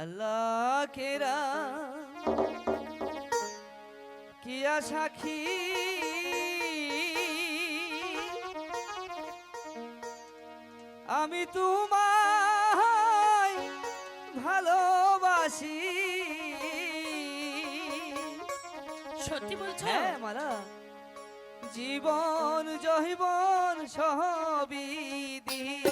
আল্লাহ কেরা কিয়া সাক্ষী আমি তোমায় ভালোবাসি। সত্যি বলছো? হ্যাঁ মালা। জীবন জহিবন সবই দিলাম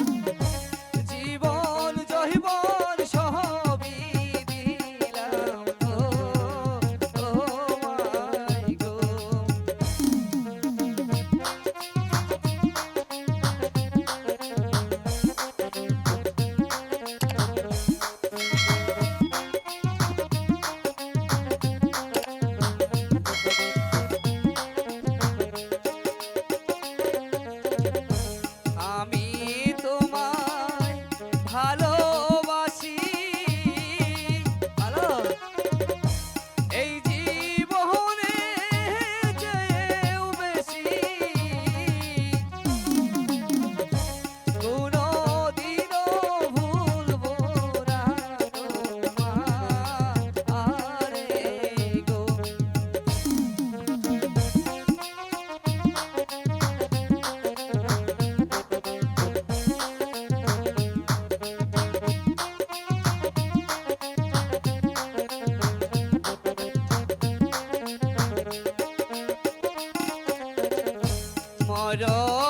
Oh.